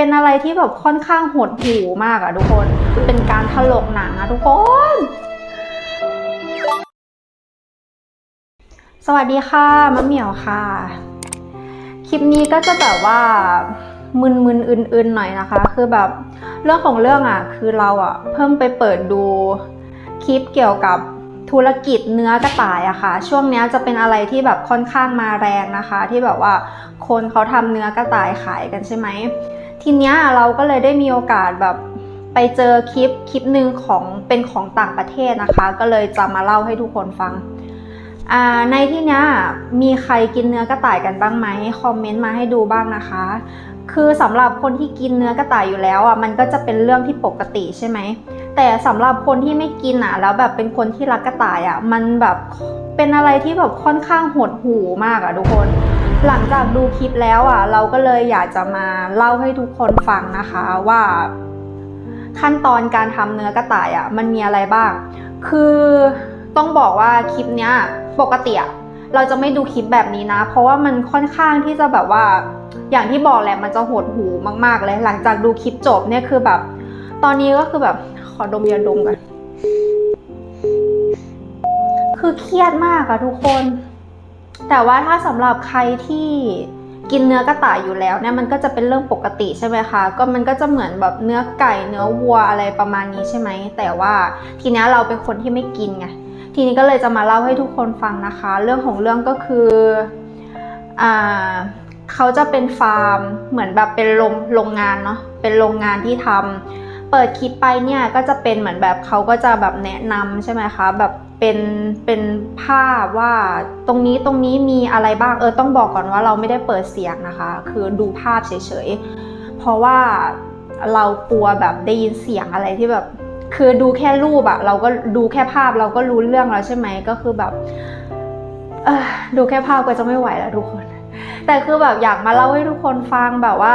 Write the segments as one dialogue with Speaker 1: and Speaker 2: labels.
Speaker 1: เป็นอะไรที่แบบค่อนข้างหดหูมากอะทุกคน คือเป็นการถลกหนังอะทุกคน สวัสดีค่ะมะเหมี่ยวค่ะ คลิปนี้ก็จะแบบว่ามึนๆอื่นๆหน่อยนะคะ คือแบบเรื่องของเรื่องอะคือเราอะเพิ่งไปเปิดดูคลิปเกี่ยวกับธุรกิจเนื้อกระต่ายอะค่ะ ช่วงนี้จะเป็นอะไรที่แบบค่อนข้างมาแรงนะคะ ที่แบบว่าคนเขาทำเนื้อกระต่ายขายกันใช่ไหม ทีเนี้ยเราก็เลยได้มีโอกาสแบบไปเจอคลิปคลิปหนึ่งของเป็นของต่างประเทศนะคะ ก็เลยจะมาเล่าให้ทุกคนฟัง ในที่นี้มีใครกินเนื้อกระต่ายกันบ้างไหมคอมเมนต์มาให้ดูบ้างนะคะ คือสำหรับคนที่กินเนื้อกระต่ายอยู่แล้วอะมันก็จะเป็นเรื่องที่ปกติใช่ไหมแต่สำหรับคนที่ไม่กินอะแล้วแบบเป็นคนที่รักกระต่ายอะมันแบบเป็นอะไรที่แบบค่อนข้างหดหูมากอะทุกคน หลังจากดูคลิปแล้วอะ เราก็เลยอยากจะมาเล่าให้ทุกคนฟังนะคะว่าขั้นตอนการทำเนื้อกระต่ายอะมันมีอะไรบ้าง คือต้องบอกว่าคลิปเนี้ยปกติอะเราจะไม่ดูคลิปแบบนี้นะ เพราะว่ามันค่อนข้างที่จะแบบว่า อย่างที่บอกแหละมันจะหดหูมาก ๆ เลย หลังจากดูคลิปจบเนี่ยคือแบบ ตอนนี้ก็คือแบบขอดมยาดมกันคือเครียดมากอะทุกคน แต่ว่าถ้าสำหรับใครที่กินเนื้อกระต่ายอยู่แล้วเนี่ยมันก็จะเป็นเรื่องปกติใช่ไหมคะ ก็มันก็จะเหมือนแบบเนื้อไก่เนื้อวัวอะไรประมาณนี้ใช่ไหม แต่ว่าทีนี้เราเป็นคนที่ไม่กินไง ทีนี้ก็เลยจะมาเล่าให้ทุกคนฟังนะคะ เรื่องของเรื่องก็คืออ่าเขาจะเป็นฟาร์มเหมือนแบบเป็นโรงโรงงานเนาะ เป็นโรงงานที่ทำ เปิดคลิปไปเนี่ยก็จะเป็นเหมือนแบบเขาก็จะแบบแนะนำใช่ไหมคะแบบเป็นเป็นภาพว่าตรงนี้ตรงนี้มีอะไรบ้างเออต้องบอกก่อนว่าเราไม่ได้เปิดเสียงนะคะ คือดูภาพเฉยๆเพราะว่าเรากลัวแบบได้ยินเสียงอะไรที่แบบ คือดูแค่รูปอะเราก็ดูแค่ภาพเราก็รู้เรื่องแล้วใช่ไหมก็คือแบบเออดูแค่ภาพก็จะไม่ไหวแล้วทุกคน แต่คือแบบอยากมาเล่าให้ทุกคนฟังแบบว่า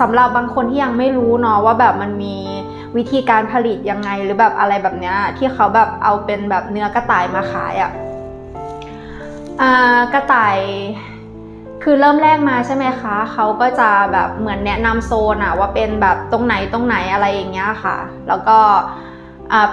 Speaker 1: สำหรับบางคนที่ยังไม่รู้เนาะว่าแบบมันมีวิธีการผลิตยังไงหรือแบบอะไรแบบเนี้ยที่เขาแบบเอาเป็นแบบเนื้อกระต่ายมาขายอะอ่ากระต่ายคือเริ่มแรกมาใช่ไหมคะ เขาก็จะแบบเหมือนแนะนำโซนอะว่าเป็นแบบตรงไหนตรงไหนอะไรอย่างเงี้ยค่ะ แล้วก็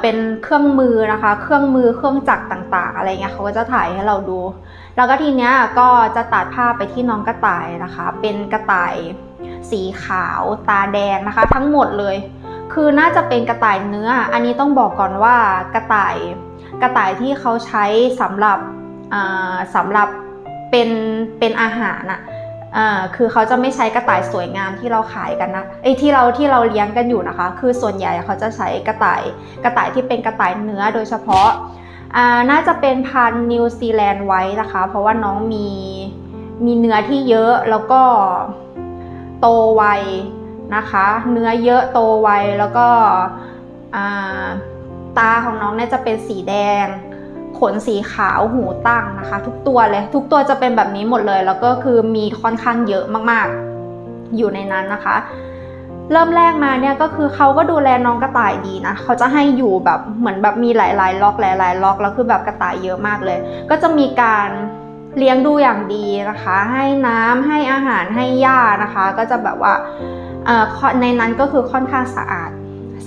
Speaker 1: เป็นเครื่องมือนะคะ เครื่องมือเครื่องจักรต่าง ๆ อะไรเงี้ยเขาก็จะถ่ายให้เราดู แล้วก็ทีเนี้ยก็จะตัดภาพไปที่น้องกระต่ายนะคะ เป็นกระต่าย สีขาวตาแดงนะคะ ทั้งหมดเลย คือน่าจะเป็นกระต่ายเนื้อ อันนี้ต้องบอกก่อนว่ากระต่ายกระต่ายที่เขาใช้สำหรับอ่าสำหรับเป็นเป็นอาหารอะอ่าคือเขาจะไม่ใช้กระต่ายสวยงามที่เราขายกันนะไอ้ที่เราที่เราเลี้ยงกันอยู่นะคะ คือส่วนใหญ่เขาจะใช้กระต่ายกระต่ายที่เป็นกระต่ายเนื้อโดยเฉพาะอ่าน่าจะเป็นพันนิวซีแลนด์ไว้นะคะ เพราะว่าน้องมีมีเนื้อที่เยอะแล้วก็ โตไวนะคะ เนื้อเยอะโตไวแล้วก็ตาของน้องเนี่ยจะเป็นสีแดง ขนสีขาวหูตั้งนะคะ ทุกตัวเลยทุกตัวจะเป็นแบบนี้หมดเลย แล้วก็คือมีค่อนข้างเยอะมากๆ อยู่ในนั้นนะคะ เริ่มแรกมาเนี่ยก็คือเขาก็ดูแลน้องกระต่ายดีนะเขาจะให้อยู่แบบเหมือนแบบมีหลายๆ ล็อกหลายๆล็อกแล้วคือแบบกระต่ายเยอะมากเลย ก็จะมีการ เลี้ยงดูอย่างดีนะคะ ให้น้ำให้อาหารให้หญ้านะคะ ก็จะแบบว่าในนั้นก็คือค่อนข้างสะอาด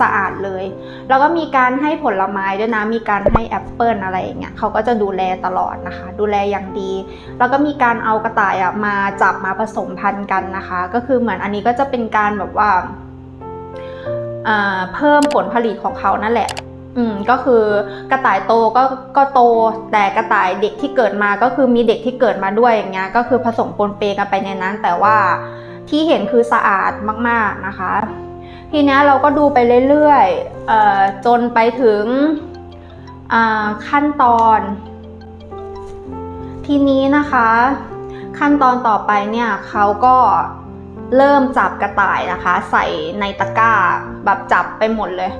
Speaker 1: สะอาดเลย แล้วก็มีการให้ผลไม้ด้วยนะ มีการให้แอปเปิลอะไรอย่างเงี้ยเขาก็จะดูแลตลอดนะคะ ดูแลอย่างดี แล้วก็มีการเอากระต่ายอะมาจับมาผสมพันธุ์กันนะคะ ก็คือเหมือนอันนี้ก็จะเป็นการแบบว่าเพิ่มผลผลิตของเขานั่นแหละ อืมก็คือกระต่ายโตก็ก็โต แต่กระต่ายเด็กที่เกิดมาก็คือมีเด็กที่เกิดมาด้วยอย่างเงี้ยก็คือผสมปนเปกันไปในนั้น แต่ว่าที่เห็นคือสะอาดมากๆนะคะ ทีนี้เราก็ดูไปเรื่อยๆเอ่อจนไปถึงขั้นตอน ทีนี้นะคะ ขั้นตอนต่อไปเนี่ยเขาก็เริ่มจับกระต่ายนะคะ ใส่ในตะกร้าแบบจับไปหมดเลย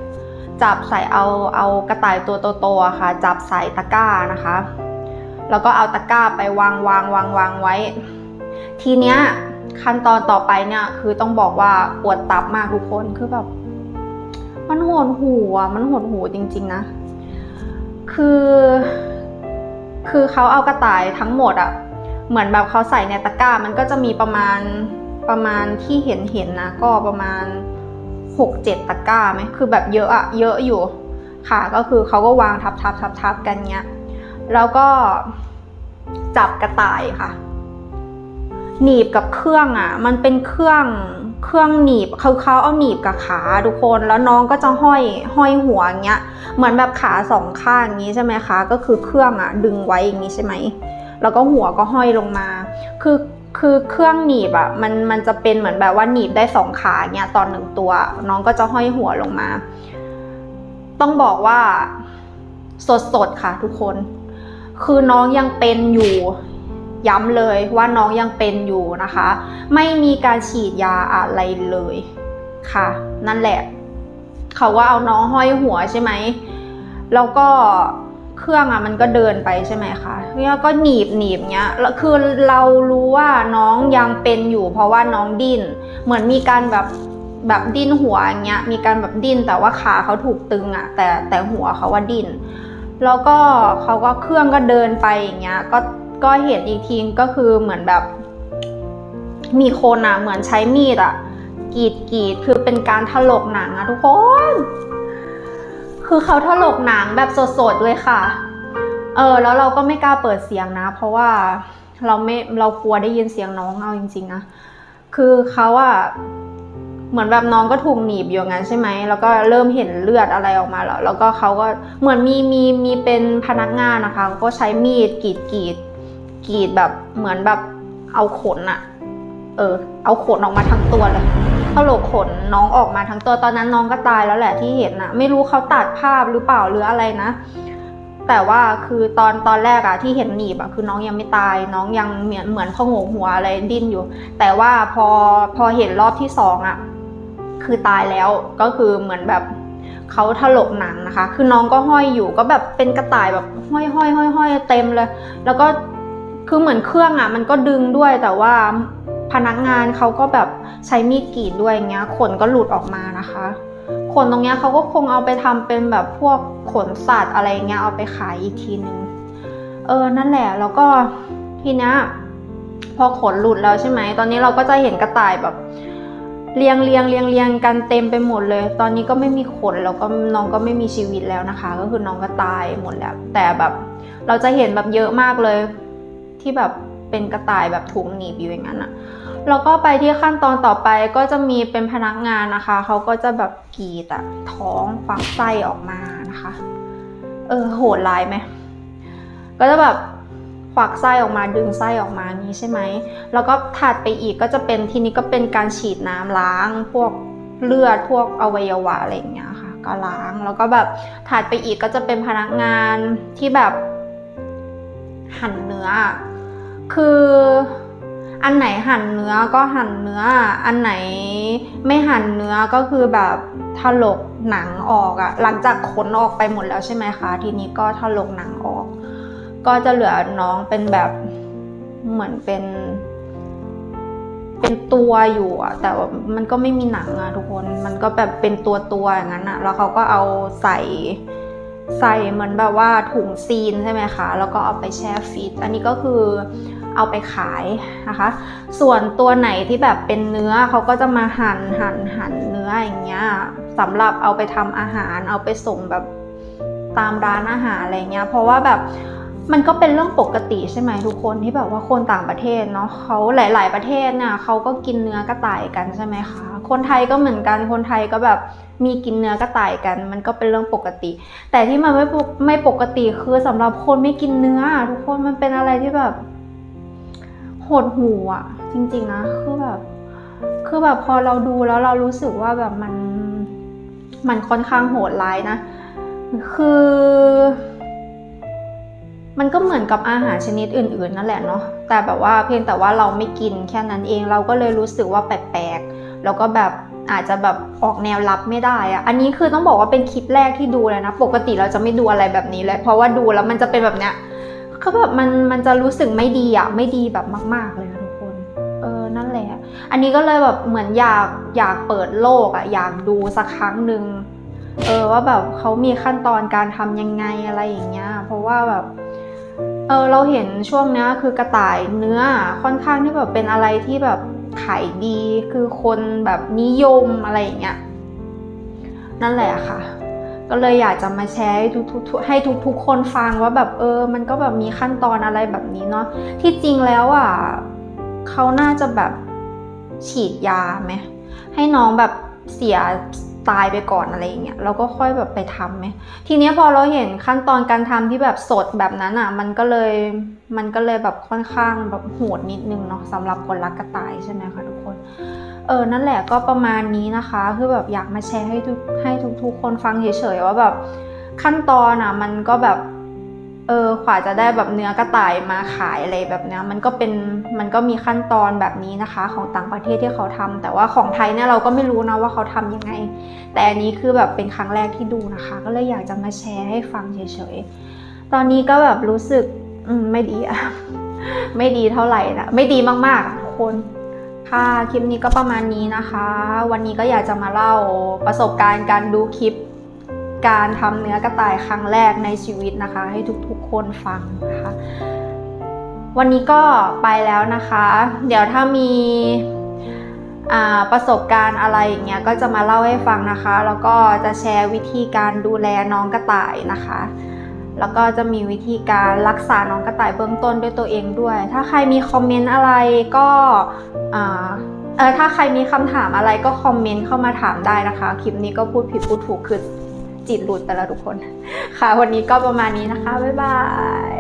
Speaker 1: จับใส่เอาเอากระต่ายตัวโตๆค่ะ จับใส่ตะกร้านะคะ แล้วก็เอาตะกร้าไปวางวางวางวางไว้ ทีเนี้ยขั้นตอนต่อไปเนี่ยคือต้องบอกว่าปวดตับมากทุกคนคือแบบมันหดหูอะมันหดหูจริง ๆนะ คือ คือเขาเอากระต่ายทั้งหมดอะเหมือนแบบเขาใส่ในตะกร้ามันก็จะมีประมาณประมาณที่เห็นเห็นนะก็ประมาณ หกเจ็ดตะกร้าไหมคือแบบเยอะอะเยอะอยู่ค่ะ ก็คือเขาก็วางทับทับทับทับกันเงี้ยแล้วก็จับกระต่ายค่ะ หนีบกับเครื่องอะ มันเป็นเครื่องเครื่องหนีบเขาเขาเอาหนีบกับขาทุกคนแล้วน้องก็จะห้อยห้อยหัวอย่างเงี้ย เหมือนแบบขาสองข้างอย่างนี้ใช่ไหมคะ ก็คือเครื่องอะ ดึงไว้อย่างนี้ใช่ไหมแล้วก็หัวก็ห้อยลงมา คือ คือเครื่องหนีบอะมันมันจะเป็นเหมือนแบบว่าหนีบได้สองขาเงี้ยตอนหนึ่งตัว น้องก็จะห้อยหัวลงมา ต้องบอกว่าสดสดค่ะทุกคน คือน้องยังเป็นอยู่ย้ำเลยว่าน้องยังเป็นอยู่นะคะ ไม่มีการฉีดยาอะไรเลยค่ะ นั่นแหละ เขาว่าเอาน้องห้อยหัวใช่ไหมแล้วก็ เครื่องอะมันก็เดินไปใช่ไหมคะแล้วก็หนีบหนีบเงี้ยแล้วคือเรารู้ว่าน้องยังเป็นอยู่ เพราะว่าน้องดิ้น เหมือนมีการแบบแบบดิ้นหัวอย่างเงี้ย มีการแบบดิ้นแต่ว่าขาเขาถูกตึงอะแต่แต่หัวเขาว่าดิ้น แล้วก็เขาก็เครื่องก็เดินไปอย่างเงี้ย ก็ก็เห็นอีกทีก็คือเหมือนแบบ มีคนอะเหมือนใช้มีดอะกรีดกรีดคือเป็นการถลกหนังอะทุกคน คือเขาถลกหนังแบบสดๆเลยค่ะ เออแล้วเราก็ไม่กล้าเปิดเสียงนะ เพราะว่าเราไม่เรากลัวได้ยินเสียงน้องเอาจริงๆนะ คือเขาอะเหมือนแบบน้องก็ถูกหนีบอยู่งั้นใช่ไหม แล้วก็เริ่มเห็นเลือดอะไรออกมาแล้ว แล้วก็เขาก็เหมือนมีมีมีเป็นพนักงานนะคะเขาก็ใช้มีดกรีดกรีดกรีดแบบเหมือนแบบเอาขนอะเออ เอาขนออกมาทั้งตัวเลย ถลกขนน้องออกมาทั้งตัวตอนนั้นน้องก็ตายแล้วแหละที่เห็นนะไม่รู้เขาตัดภาพหรือเปล่าหรืออะไรนะ แต่ว่าคือตอนตอนแรกอะที่เห็นหนีบอะคือน้องยังไม่ตาย น้องยังเหมือนเหมือนพองหัวอะไรดิ้นอยู่ แต่ว่าพอพอเห็นรอบที่สองอะคือตายแล้วก็คือเหมือนแบบเขาถลกหนังนะคะ คือน้องก็ห้อยอยู่ก็แบบเป็นกระต่ายแบบห้อยห้อยห้อยห้อยเต็มเลย แล้วก็คือเหมือนเครื่องอะมันก็ดึงด้วยแต่ว่า พนักงานเขาก็แบบใช้มีดกรีดด้วยอย่างเงี้ยขนก็หลุดออกมานะคะ ขนตรงเนี้ยเขาก็คงเอาไปทำเป็นแบบพวกขนสัตว์อะไรเงี้ยเอาไปขายอีกทีนึงเออนั่นแหละแล้วก็ทีเนี้ยพอขนหลุดแล้วใช่ไหม ตอนนี้เราก็จะเห็นกระต่ายแบบเรียงเรียงเรียงเรียงกันเต็มไปหมดเลย ตอนนี้ก็ไม่มีขนแล้วก็น้องก็ไม่มีชีวิตแล้วนะคะ ก็คือน้องก็ตายหมดแล้ว แต่แบบเราจะเห็นแบบเยอะมากเลยที่แบบ เป็นกระต่ายแบบถุงหนีบอยู่อย่างนั้นอะแล้วก็ไปที่ขั้นตอนต่อไปก็จะมีเป็นพนักงานนะคะ เขาก็จะแบบกรีดอะท้องฟักไส้ออกมานะคะ เออโหดร้ายไหม ก็จะแบบควักไส้ออกมาดึงไส้ออกมานี้ใช่ไหม แล้วก็ถัดไปอีกก็จะเป็นทีนี้ก็เป็นการฉีดน้ำล้าง พวกเลือดพวกอวัยวะอะไรอย่างเงี้ยค่ะ ก็ล้างแล้วก็แบบถัดไปอีกก็จะเป็นพนักงานที่แบบหั่นเนื้อ คืออันไหนหั่นเนื้อก็หั่นเนื้อ อันไหนไม่หั่นเนื้อก็คือแบบถลกหนังออกอะหลังจากขนออกไปหมดแล้วใช่ไหมคะ ทีนี้ก็ถลกหนังออก ก็จะเหลือน้องเป็นแบบเหมือนเป็น เป็นตัวอยู่อะแต่ว่ามันก็ไม่มีหนังอะทุกคน มันก็แบบเป็นตัวตัวอย่างนั้นอะแล้วเขาก็เอาใส่ใส่เหมือนแบบว่าถุงซีนใช่ไหมคะ แล้วก็เอาไปแช่ฟรีซอันนี้ก็คือ เอาไปขายนะคะ ส่วนตัวไหนที่แบบเป็นเนื้อเขาก็จะมาหั่นหั่นหั่นเนื้ออย่างเงี้ยสำหรับเอาไปทำอาหาร เอาไปส่งแบบตามร้านอาหารอะไรเงี้ย เพราะว่าแบบมันก็เป็นเรื่องปกติใช่ไหมทุกคนที่แบบว่าคนต่างประเทศเนาะเขาหลาย ๆ ประเทศเนี่ยเขาก็กินเนื้อกระต่ายกันใช่ไหมคะคนไทยก็เหมือนกันคนไทยก็แบบมีกินเนื้อกระต่ายกัน มันก็เป็นเรื่องปกติ แต่ที่มันไม่ปกไม่ปกติคือสำหรับคนไม่กินเนื้อ ทุกคนมันเป็นอะไรที่แบบ หดหูอะ จริง ๆ นะ คือแบบ คือแบบพอเราดูแล้วเรารู้สึกว่าแบบมัน มันค่อนข้างโหดร้ายนะ คือ มันก็เหมือนกับอาหารชนิดอื่น ๆ นั่นแหละเนาะ แต่แบบว่าเพียงแต่ว่าเราไม่กินแค่นั้นเอง เราก็เลยรู้สึกว่าแปลกๆ แล้วก็แบบอาจจะแบบออกแนวรับไม่ได้อะอันนี้คือต้องบอกว่าเป็นคลิปแรกที่ดูเลยนะ ปกติเราจะไม่ดูอะไรแบบนี้เลย เพราะว่าดูแล้วมันจะเป็นแบบเนี้ย ก็แบบมันมันจะรู้สึกไม่ดีอะไม่ดีแบบมาก ๆเลยนะทุกคนเออนั่นแหละ อันนี้ก็เลยแบบเหมือนอยากอยากเปิดโลกอะอยากดูสักครั้งหนึ่งเออว่าแบบเขามีขั้นตอนการทำยังไงอะไรอย่างเงี้ย เพราะว่าแบบเออเราเห็นช่วงนี้คือกระต่ายเนื้อค่อนข้างที่แบบเป็นอะไรที่แบบขายดีคือคนแบบนิยมอะไรอย่างเงี้ยนั่นแหละค่ะ ก็เลยอยากจะมาแชร์ให้ทุกๆให้ทุกๆคนฟังว่าแบบเออ มันก็แบบมีขั้นตอนอะไรแบบนี้เนาะที่จริงแล้วอะเขาน่าจะแบบฉีดยาไหมให้น้องแบบเสีย ตายไปก่อนอะไรอย่างเงี้ยเราก็ค่อยแบบไปทำไหมทีเนี้ยพอเราเห็นขั้นตอนการทำที่แบบสดแบบนั้นอะ มันก็เลยมันก็เลยแบบค่อนข้างแบบโหดนิดนึงเนาะสำหรับคนรักกระต่ายใช่ไหมคะทุกคนเออ นั่นแหละก็ประมาณนี้นะคะ คือแบบอยากมาแชร์ให้ทุกให้ทุกๆคนฟังเฉยๆว่าแบบขั้นตอนอะมันก็แบบ เออกว่าจะได้แบบเนื้อกระต่ายมาขายอะไรแบบนี้มันก็เป็นมันก็มีขั้นตอนแบบนี้นะคะ ของต่างประเทศที่เขาทำแต่ว่าของไทยเนี่ยเราก็ไม่รู้นะว่าเขาทำยังไง แต่อันนี้คือแบบเป็นครั้งแรกที่ดูนะคะ ก็เลยอยากจะมาแชร์ให้ฟังเฉยๆ ตอนนี้ก็แบบรู้สึกอืมไม่ดีอะไม่ดีเท่าไหร่นะไม่ดีมากๆทุกคนค่ะคลิปนี้ก็ประมาณนี้นะคะ วันนี้ก็อยากจะมาเล่าประสบการณ์การดูคลิป การทำเนื้อกระต่ายครั้งแรกในชีวิตนะคะ ให้ทุกๆคนฟังนะคะ วันนี้ก็ไปแล้วนะคะ เดี๋ยวถ้ามีประสบการณ์อะไรอย่างเงี้ยก็จะมาเล่าให้ฟังนะคะ แล้วก็จะแชร์วิธีการดูแลน้องกระต่ายนะคะ แล้วก็จะมีวิธีการรักษาน้องกระต่ายเบื้องต้นด้วยตัวเองด้วย ถ้าใครมีคอมเมนต์อะไรก็เออถ้าใครมีคำถามอะไรก็คอมเมนต์เข้ามาถามได้นะคะ คลิปนี้ก็พูดผิดพูดถูกคือ จิตหลุดไปแล้วทุกคน ค่ะ วันนี้ก็ประมาณนี้นะคะ บ๊ายบาย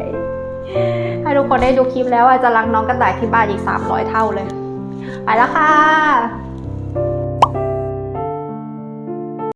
Speaker 1: ให้ทุกคนได้ดูคลิปแล้วอาจจะรักน้องกระต่ายที่บ้านอีก 300 เท่าเลย ไปแล้วค่ะ